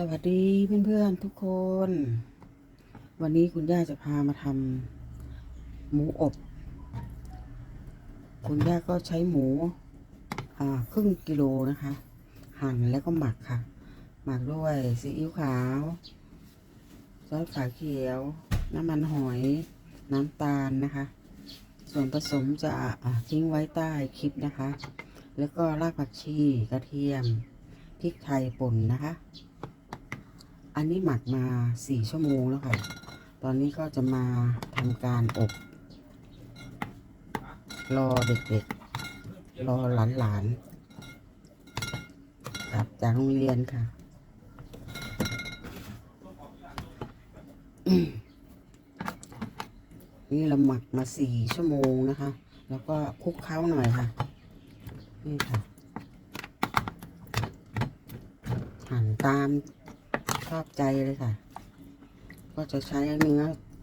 สวัสดีเพื่อนๆทุกคน วันนี้คุณย่าจะพามาทำหมูอบ คุณย่าก็ใช้หมูครึ่งกิโลนะคะ หั่นแล้วก็หมักค่ะ หมักด้วยซีอิ๊วขาวซอสฝาเขียว น้ำมันหอย น้ำตาลนะคะ ส่วนผสมจะอ่าทิ้งไว้ใต้คลิปนะคะ แล้วก็รากผักชีกระเทียมพริกไทยป่นนะคะ อันนี้หมักมาสี่ชั่วโมงแล้วค่ะ ตอนนี้ก็จะมาทำการอบ รอเด็กๆ รอหลานๆกลับจากโรงเรียนค่ะนี่เราหมักมาสี่ชั่วโมงนะคะ แล้วก็คลุกเคล้าหน่อยค่ะ นี่ค่ะ หั่นตาม ชอบใจเลยค่ะ ก็จะใช้เนื้อ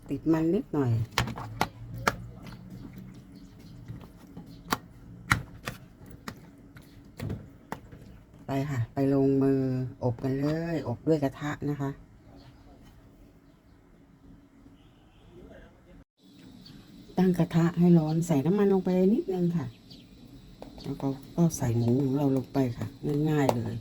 ติดมันนิดหน่อยไปค่ะ ไปลงมืออบกันเลย อบด้วยกระทะนะคะ ตั้งกระทะให้ร้อนใส่น้ำมันลงไปนิดนึงค่ะ แล้วก็ก็ใส่หมูของเราลงไปค่ะ ง่ายๆเลย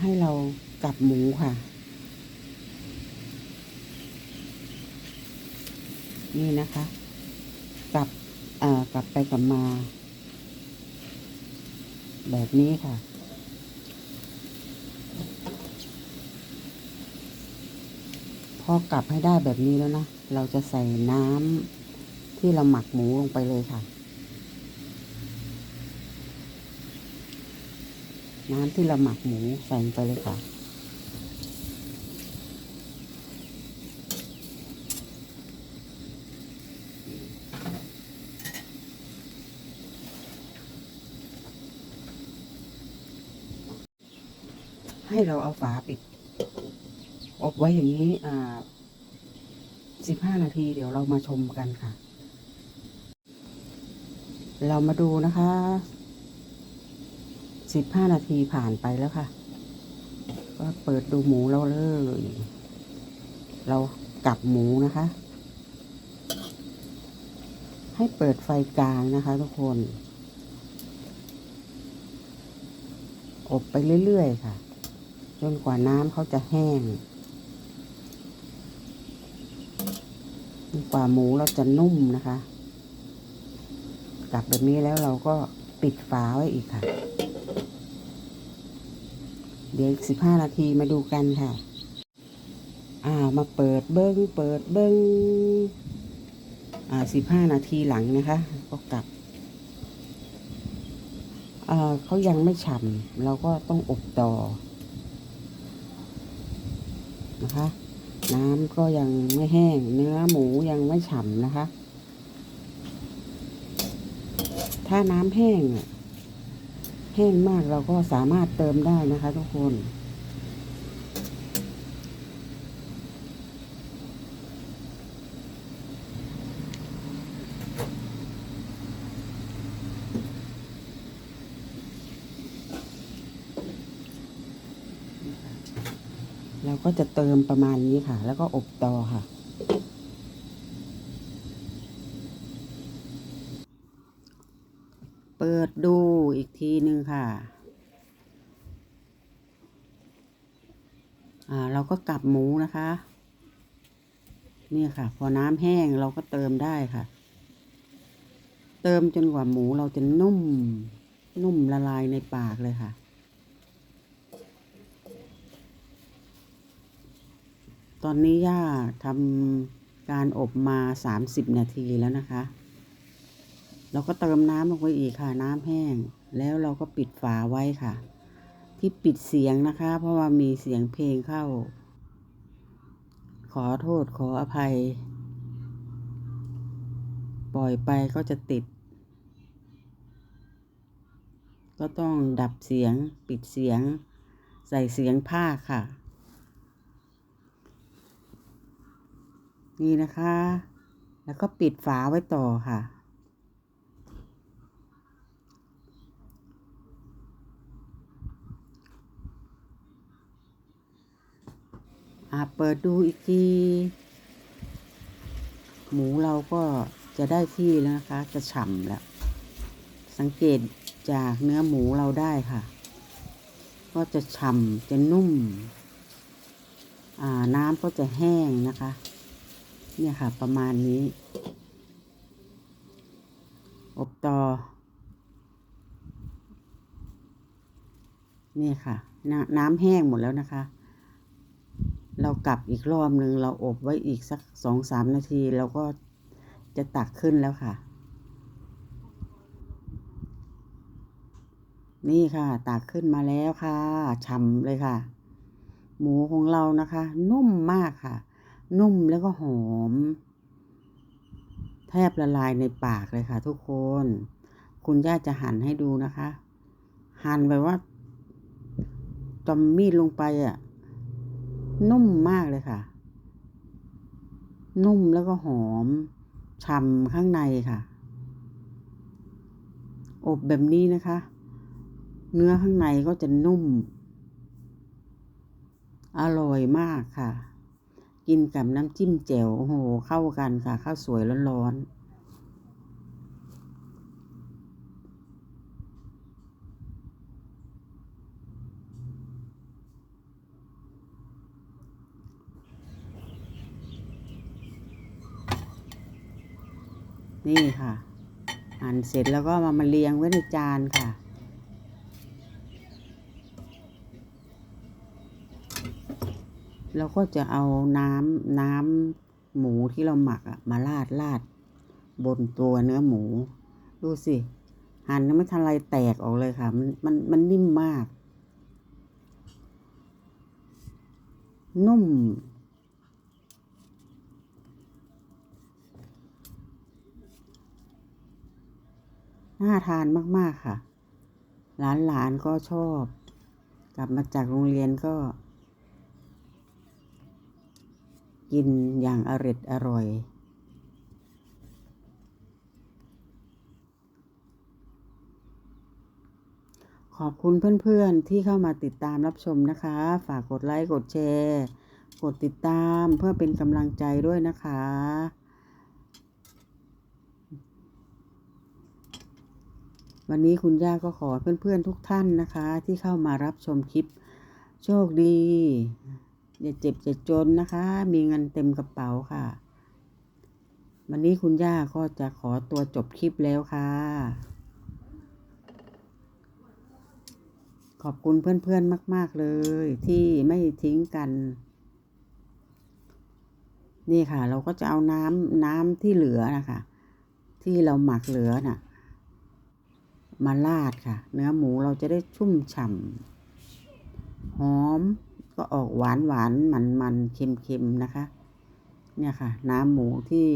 ให้เรากลับหมูค่ะ นี่นะคะ กลับอ่ากลับไปกลับมา แบบนี้ค่ะพอกลับให้ได้แบบนี้แล้วนะ เราจะใส่น้ำที่เราหมักหมูลงไปเลยค่ะ น้ำที่เราหมักหมูใส่ลงไปเลยค่ะ ให้เราเอาฝาปิด อบไว้อย่างนี้อ่าสิบห้านาทีเดี๋ยวเรามาชมกันค่ะ เรามาดูนะคะ สิบห้านาทีผ่านไปแล้วค่ะ ก็เปิดดูหมูเราเลย เรากลับหมูนะคะ ให้เปิดไฟกลางนะคะทุกคน อบไปเรื่อยๆค่ะ จนกว่าน้ำเขาจะแห้งจนกว่าหมูเราจะนุ่มนะคะ กลับแบบนี้แล้วเราก็ปิดฝาไว้อีกค่ะ เดี๋ยวอีกสิบห้านาทีมาดูกันค่ะอ่ามาเปิดเบิ้งเปิดเบิ้งอ่าสิบห้านาทีหลังนะคะ ก็กลับอ่าเขายังไม่ฉ่ำเราก็ต้องอบต่อนะคะ น้ำก็ยังไม่แห้ง เนื้อหมูยังไม่ฉ่ำนะคะ ถ้าน้ำแห้งอะ แห้งมากเราก็สามารถเติมได้นะคะ ทุกคน เราก็จะเติมประมาณนี้ค่ะ แล้วก็อบต่อค่ะ เปิดดูอีกทีหนึ่งค่ะ อ่าเราก็กลับหมูนะคะ เนี่ยค่ะ พอน้ำแห้งเราก็เติมได้ค่ะ เติมจนกว่าหมูเราจะนุ่ม นุ่มละลายในปากเลยค่ะตอนนี้ย่าทำการอบมา 30 นาทีแล้วนะคะ เราก็เติมน้ำลงไปอีกค่ะน้ำแห้ง แล้วเราก็ปิดฝาไว้ค่ะ ที่ปิดเสียงนะคะ เพราะว่ามีเสียงเพลงเข้า ขอโทษขออภัย ปล่อยไปก็จะติด ก็ต้องดับเสียงปิดเสียง ใส่เสียงภาค่ะ นี่นะคะ แล้วก็ปิดฝาไว้ต่อค่ะ อ่าเปิดดูอีกที หมูเราก็จะได้ที่แล้วนะคะ จะฉ่ำแล้ว สังเกตจากเนื้อหมูเราได้ค่ะ ก็จะฉ่ำจะนุ่ม อ่าน้ำก็จะแห้งนะคะ เนี่ยค่ะ ประมาณนี้ อบต่อ นี่ค่ะนน้ำแห้งหมดแล้วนะคะ เรากลับอีกรอบหนึ่งเราอบไว้อีกสักสองสามนาทีเราก็จะตักขึ้นแล้วค่ะ นี่ค่ะ ตักขึ้นมาแล้วค่ะฉ่ำเลยค่ะ หมูของเรานะคะ นุ่มมากค่ะ นุ่มแล้วก็หอม แทบละลายในปากเลยค่ะ ทุกคน คุณย่าจะหั่นให้ดูนะคะ หั่นแบบว่าจอมมีดลงไปอะ นุ่มมากเลยค่ะ นุ่มแล้วก็หอมฉ่ำข้างในค่ะ อบแบบนี้นะคะ เนื้อข้างในก็จะนุ่ม อร่อยมากค่ะ กินกับน้ำจิ้มแจ่วโอ้โหเข้ากันค่ะ ข้าวสวยร้อนๆ นี่ค่ะ หั่นเสร็จแล้วก็มามาเรียงไว้ในจานค่ะ เราก็จะเอาน้ำน้ำหมูที่เราหมักอะมาราดราดบนตัวเนื้อหมู ดูสิ หั่นยังไม่ทันไรแตกออกเลยค่ะ มันมันมันนิ่มมาก นุ่ม น่าทานมาก ๆ ค่ะ หลาน ๆ ก็ชอบ กลับมาจากโรงเรียนก็ กินอย่างอร็ดอร่อย ขอบคุณเพื่อน ๆ ที่เข้ามาติดตามรับชมนะคะ ฝากกดไลค์ กดแชร์ กดติดตามเพื่อเป็นกำลังใจด้วยนะคะ วันนี้คุณย่าก็ขอเพื่อนๆทุกท่านนะคะ ที่เข้ามารับชมคลิป โชคดีอย่าเจ็บอย่าจนนะคะ มีเงินเต็มกระเป๋าค่ะ วันนี้คุณย่าก็จะขอตัวจบคลิปแล้วค่ะ ขอบคุณเพื่อนๆมาก ๆเลย ที่ไม่ทิ้งกัน นี่ค่ะ เราก็จะเอาน้ำน้ำที่เหลือนะคะ ที่เราหมักเหลือน่ะ มาราดค่ะ เนื้อหมูเราจะได้ชุ่มฉ่ำหอมก็ออกหวานหวานมันมันเค็มเค็มนะคะ เนี่ยค่ะ น้ำหมูที่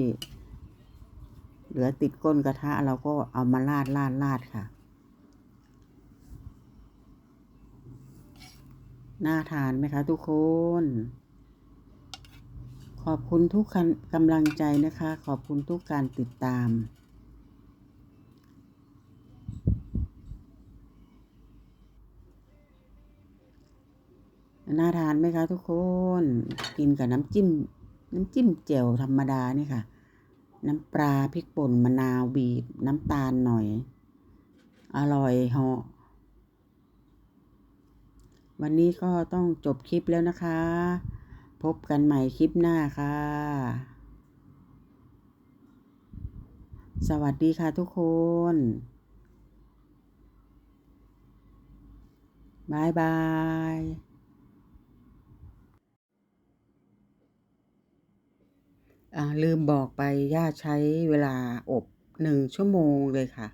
เหลือติดก้นกระทะเราก็เอามาราดราดราดค่ะ น่าทานไหมคะทุกคน ขอบคุณทุกกำลังใจนะคะ ขอบคุณทุกการติดตาม น่าทานไหมคะทุกคน กินกับน้ำจิ้ม น้ำจิ้มแจ่วธรรมดานี่ค่ะ น้ำปลาพริกป่นมะนาวบีบ น้ำตาลหน่อย อร่อยเหาะวันนี้ก็ต้องจบคลิปแล้วนะคะ พบกันใหม่คลิปหน้าค่ะ สวัสดีค่ะทุกคนบายบายอ่า ลืมบอกไปย่าใช้เวลาอบหนึ่งชั่วโมงเลยค่ะ